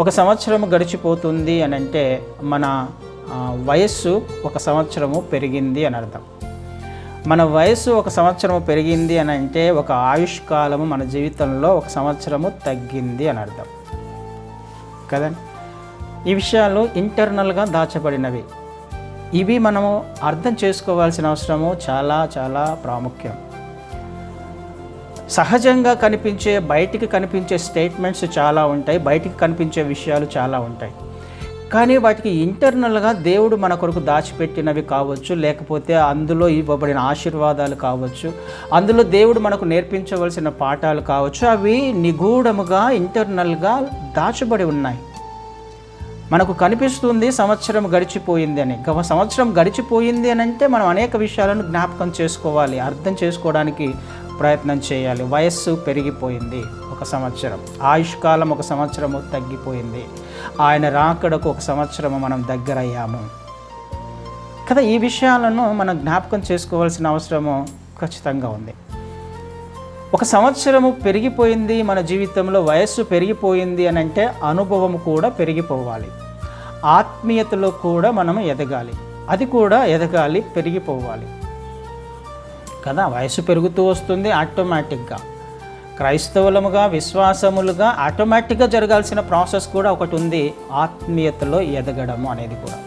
ఒక సంవత్సరం గడిచిపోతుంది అని అంటే మన వయస్సు ఒక సంవత్సరము పెరిగింది అని అర్థం. మన వయస్సు ఒక సంవత్సరము పెరిగింది అని అంటే ఒక ఆయుష్కాలము మన జీవితంలో ఒక సంవత్సరము తగ్గింది అని అర్థం. కదండి? ఈ విషయాలు ఇంటర్నల్గా దాచబడినవి. ఇవి మనము అర్థం చేసుకోవాల్సిన అవసరము చాలా చాలా ప్రాముఖ్యం. సహజంగా కనిపించే బయటికి కనిపించే స్టేట్మెంట్స్ చాలా ఉంటాయి బయటికి కనిపించే విషయాలు చాలా ఉంటాయి. కానీ వాటికి ఇంటర్నల్గా దేవుడు మన కొరకు దాచిపెట్టినవి కావచ్చు లేకపోతే అందులో ఇవ్వబడిన ఆశీర్వాదాలు కావచ్చు అందులో దేవుడు మనకు నేర్పించవలసిన పాఠాలు కావచ్చు అవి నిగూఢముగా ఇంటర్నల్గా దాచబడి ఉన్నాయి. మనకు కనిపిస్తుంది సంవత్సరం గడిచిపోయింది అని. సంవత్సరం గడిచిపోయింది అని అంటే మనం అనేక విషయాలను జ్ఞాపకం చేసుకోవాలి అర్థం చేసుకోవడానికి ప్రయత్నం చేయాలి. వయస్సు పెరిగిపోయింది ఒక సంవత్సరం. ఆయుష్కాలం ఒక సంవత్సరము తగ్గిపోయింది. ఆయన రాకడకు ఒక సంవత్సరము మనం దగ్గరయ్యాము. కదా ఈ విషయాలను మనం జ్ఞాపకం చేసుకోవాల్సిన అవసరము ఖచ్చితంగా ఉంది. ఒక సంవత్సరము పెరిగిపోయింది మన జీవితంలో వయస్సు పెరిగిపోయింది అని అంటే అనుభవం కూడా పెరిగిపోవాలి. ఆత్మీయతలో కూడా మనం ఎదగాలి. అది కూడా ఎదగాలి పెరిగిపోవాలి. కదా? వయసు పెరుగుతూ వస్తుంది ఆటోమేటిక్గా. క్రైస్తవులముగా విశ్వాసములుగా ఆటోమేటిక్గా జరగాల్సిన ప్రాసెస్ కూడా ఒకటి ఉంది ఆత్మీయతలో ఎదగడము అనేది కూడా.